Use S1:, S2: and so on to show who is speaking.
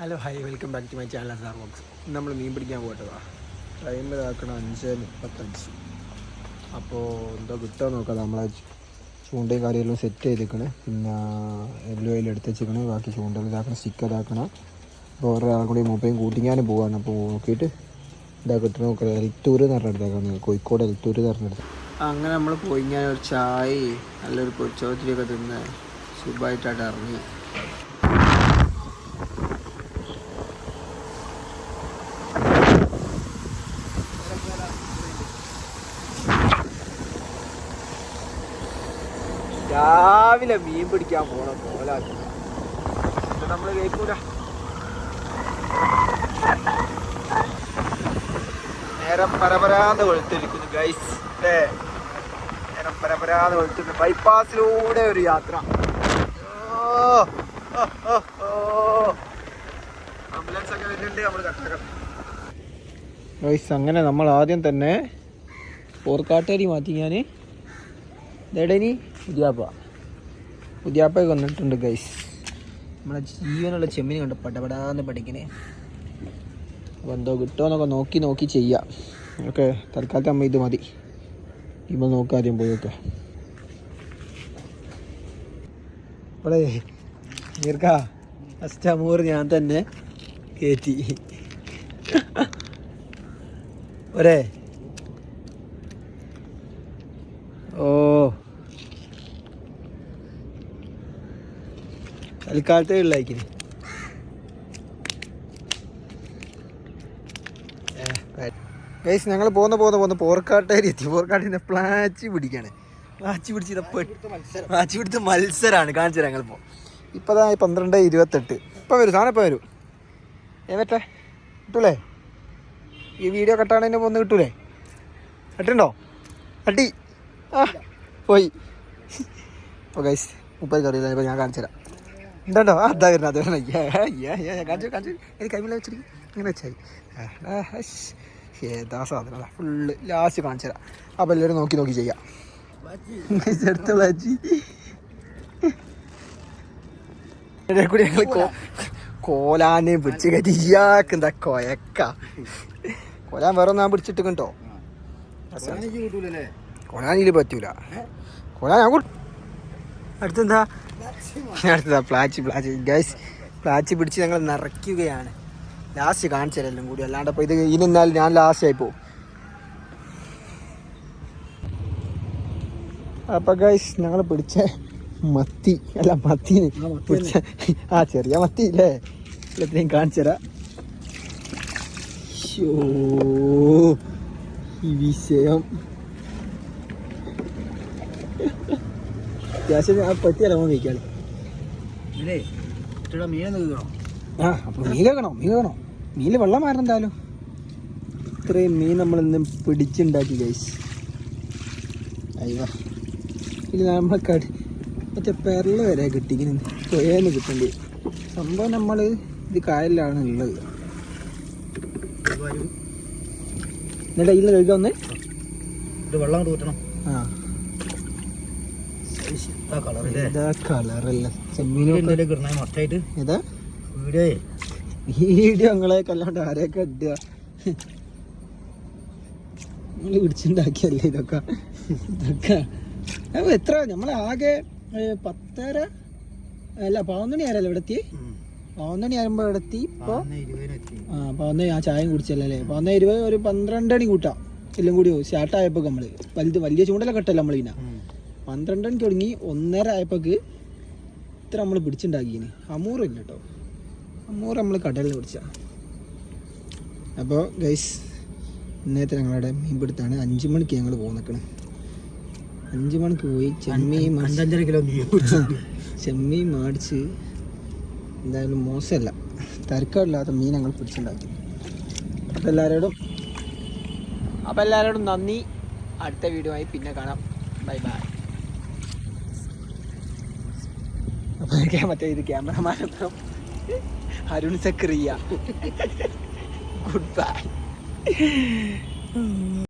S1: Hello hi welcome back to my channel sir box നമ്മൾ മീൻ പിടിക്കാൻ പോയിട്ടതാ. ടൈം ഇതാക്കണം അഞ്ച് മുപ്പത്തഞ്ച്. അപ്പോൾ എന്തോ കിട്ടുമോ നോക്കാം നമ്മളെ ചൂണ്ടയും കാര്യമെല്ലാം സെറ്റ് ചെയ്തേക്കണ് പിന്നെ എല്ലോ അതിൽ എടുത്ത് വെച്ചേക്കണേ ബാക്കി ചൂണ്ടകൾ ഇതാക്കണം സ്റ്റിക്ക് ഇതാക്കണം. അപ്പോൾ ഒരാളും കൂടി മൂപ്പയും കൂട്ടിങ്ങാനും പോവാണ്. അപ്പോൾ നോക്കിയിട്ട് ഇതാ കിട്ടണം നോക്കാം. എൽത്തൂർ എന്ന് നിങ്ങൾ കോഴിക്കോട് എൽത്തൂർ എന്ന് പറഞ്ഞെടുത്ത് അങ്ങനെ നമ്മൾ പോയി ഞാൻ ഒരു ചായ നല്ലൊരു പൊച്ചോത്തിരിയൊക്കെ തിന്ന് സുഖമായിട്ടായിട്ട് ഇറങ്ങി. രാവിലെ മീൻ പിടിക്കാൻ പോണ പോലാക്കി നമ്മൾ കേൾക്കൂല നേരം പരപരാന്ന് കൊഴുത്തിരിക്കുന്നു ഗൈസ് നേരം പരപരാന്ന് കൊളുത്തുന്നു ബൈപ്പാസിലൂടെ ഒരു യാത്ര. ആംബുലൻസ് ഒക്കെ വരുന്നുണ്ട് നമ്മൾ കട്ടാക്കണം. ഗൈസ് അങ്ങനെ നമ്മൾ ആദ്യം തന്നെ പോർക്കാട്ടേരി മാറ്റി ഞാൻ പുതിയാപ്പ. പുതിയാപ്പയെ വന്നിട്ടുണ്ട് ഗൈസ് നമ്മളെ ജീവനുള്ള ചെമ്മീൻ കണ്ട് പടപടാന്ന് പഠിക്കണേ. അപ്പോൾ എന്തോ കിട്ടുമോന്നൊക്കെ നോക്കി നോക്കി ചെയ്യാം. ഓക്കെ തൽക്കാലത്തെ അമ്മ ഇത് മതി. ഇപ്പോൾ നോക്കാം ആദ്യം പോയി നോക്കാം ഇവിടെ ദീർഘ ഫസ്റ്റ് അമൂർ ഞാൻ തന്നെ കയറ്റി ഒരേ. ഓ തൽക്കാലത്തേ ഉള്ളായിരിക്കും ഗൈസ് ഞങ്ങൾ പോകുന്ന പോകുന്ന പോകുന്ന പോർക്കാട്ടേരി എത്തി. പോർക്കാട്ടിനെ പ്ലാച്ചി പിടിക്കാണ്. പ്ലാച്ചി പിടിച്ച് പ്ലാച്ചി പിടിച്ച മത്സരമാണ് കാണിച്ചു തരാം ഞങ്ങളിപ്പോൾ ഇപ്പോൾ അതാ പന്ത്രണ്ട് ഇരുപത്തെട്ട്. ഇപ്പം വരും സാധനം ഇപ്പം വരും. ഏവട്ടെ കിട്ടൂലേ? ഈ വീഡിയോ കട്ടാണതിന് പോകുന്നത് കിട്ടൂലേ? കട്ടുണ്ടോ? കട്ടി. ആ പോയി. അപ്പോൾ ഗൈസ് മുപ്പത് കറിയില്ല ഇപ്പോൾ ഞാൻ കാണിച്ചു തരാം. ഉണ്ടോ ആ അതാ വരുന്നത് അത് വരുന്നത് കാണിച്ചു കാണിച്ചു. കൈമില്ല വെച്ചിരിക്കും ഇങ്ങനെ വെച്ചായി. ഏതാ സാധനം ഫുള്ള് ലാസ്റ്റ് കാണിച്ചു തരാം. അപ്പോൾ എല്ലാവരും നോക്കി നോക്കി ചെയ്യാം. കൂടി ഞങ്ങൾ കോ- കോലാനെ പിടിച്ച് കരിയാക്കുന്ന കൊയക്ക? കൊലാൻ വേറെ ഞാൻ പിടിച്ചിട്ട് കേട്ടോ കൊലാനിൽ പറ്റൂല. കൊലാൻ ഞാൻ അടുത്തെന്താ? അടുത്തതാ പ്ലാച്ചി പ്ലാച്ചി. ഗൈസ് പ്ലാച്ചി പിടിച്ച് ഞങ്ങൾ നിറയ്ക്കുകയാണ്. ലാസ്റ്റ് കാണിച്ചു തരാം കൂടി. അല്ലാണ്ട് അപ്പോൾ ഇത് ഇനി എന്നാലും ഞാൻ ലാസ്റ്റ് ആയി പോകും അപ്പൊ ഗൈസ് ഞങ്ങൾ പിടിച്ച മത്തി. അല്ല മത്തി പിടിച്ച ആ ചെറിയ മത്തി ഇല്ലേ? എല്ലാത്തിനെയും കാണിച്ചു തരാം. ശ്ശോ, ഈ വിഷയം. അത്യാവശ്യം ആ പെട്ടിയല്ല ഇറങ്ങാൻ വയ്ക്കാളി ആ അപ്പോൾ മീൻ കേൾക്കണോ മീൻ കേൾക്കണോ മീനിൽ വെള്ളം മാറണം എന്തായാലും. ഇത്രയും മീൻ നമ്മൾ ഇന്ന് പിടിച്ചുണ്ടാക്കി ഗൈസ് അയ്യോ. ഇത് നമ്മളെ കടി മറ്റേ പെരൾ വരെ കിട്ടി ഇങ്ങനെ പുഴയെന്ന് കിട്ടേണ്ടി. സംഭവം നമ്മൾ ഇത് കായലിലാണ് ഉള്ളത്. എന്നിട്ട് ഇതിൽ കഴിക്കാൻ ഒന്ന്
S2: വെള്ളം കൂട്ടണം
S1: ആ.
S2: വീഡിയോ
S1: ഞങ്ങളെ കല്ലാണ്ട് ആരെയൊക്കെ ഇടുക ഇതൊക്കെ? എത്ര? നമ്മളെ ആകെ ഏ, പത്തര അല്ല പതിനൊന്നണി ആരല്ലേ ഇവിടെ എത്തി പതിനൊന്നണി ആകുമ്പോൾ ഇവിടെ എത്തി. ഇപ്പോൾ ആ പതിനൊന്ന് ആ ചായയും കുടിച്ചല്ലേ? പതിനൊന്ന് ഇരുപത് ഒരു പന്ത്രണ്ടണി കൂട്ടാം. എല്ലാം കൂടി സ്റ്റാർട്ട് ആയപ്പോൾ നമ്മൾ വലുത് വലിയ ചൂണ്ടല കെട്ടല്ല നമ്മൾ ഇതിനാ മണിക്ക് തുടങ്ങി ഒന്നര ആയപ്പോക്ക് ഇത്ര നമ്മൾ പിടിച്ചുണ്ടാക്കിന്. അമൂറില്ല കേട്ടോ അമൂറ് നമ്മൾ കടലിൽ പിടിച്ച. അപ്പോൾ ഗൈസ് ഇന്നത്തെ ഞങ്ങളുടെ മീൻപിടുത്താണ് അഞ്ച് മണിക്ക് ഞങ്ങൾ പോന്നിക്കണ്. അഞ്ച് മണിക്ക് പോയി ചെമ്മീൻ
S2: അഞ്ചര കിലോ മീൻ
S1: ചെമ്മീൻ മാടിച്ച് എന്തായാലും മോശമല്ല തരക്കമില്ലാത്ത മീൻ ഞങ്ങൾ പിടിച്ചുണ്ടാക്കി. അപ്പം എല്ലാവരോടും അപ്പം എല്ലാവരോടും നന്ദി. അടുത്ത വീഡിയോ ആയി പിന്നെ കാണാം. ബൈ ബൈ അപ്പോൾ മറ്റേ ഇത് ക്യാമറമാനൊപ്പം അരുൺ സക്രിയ. Good bye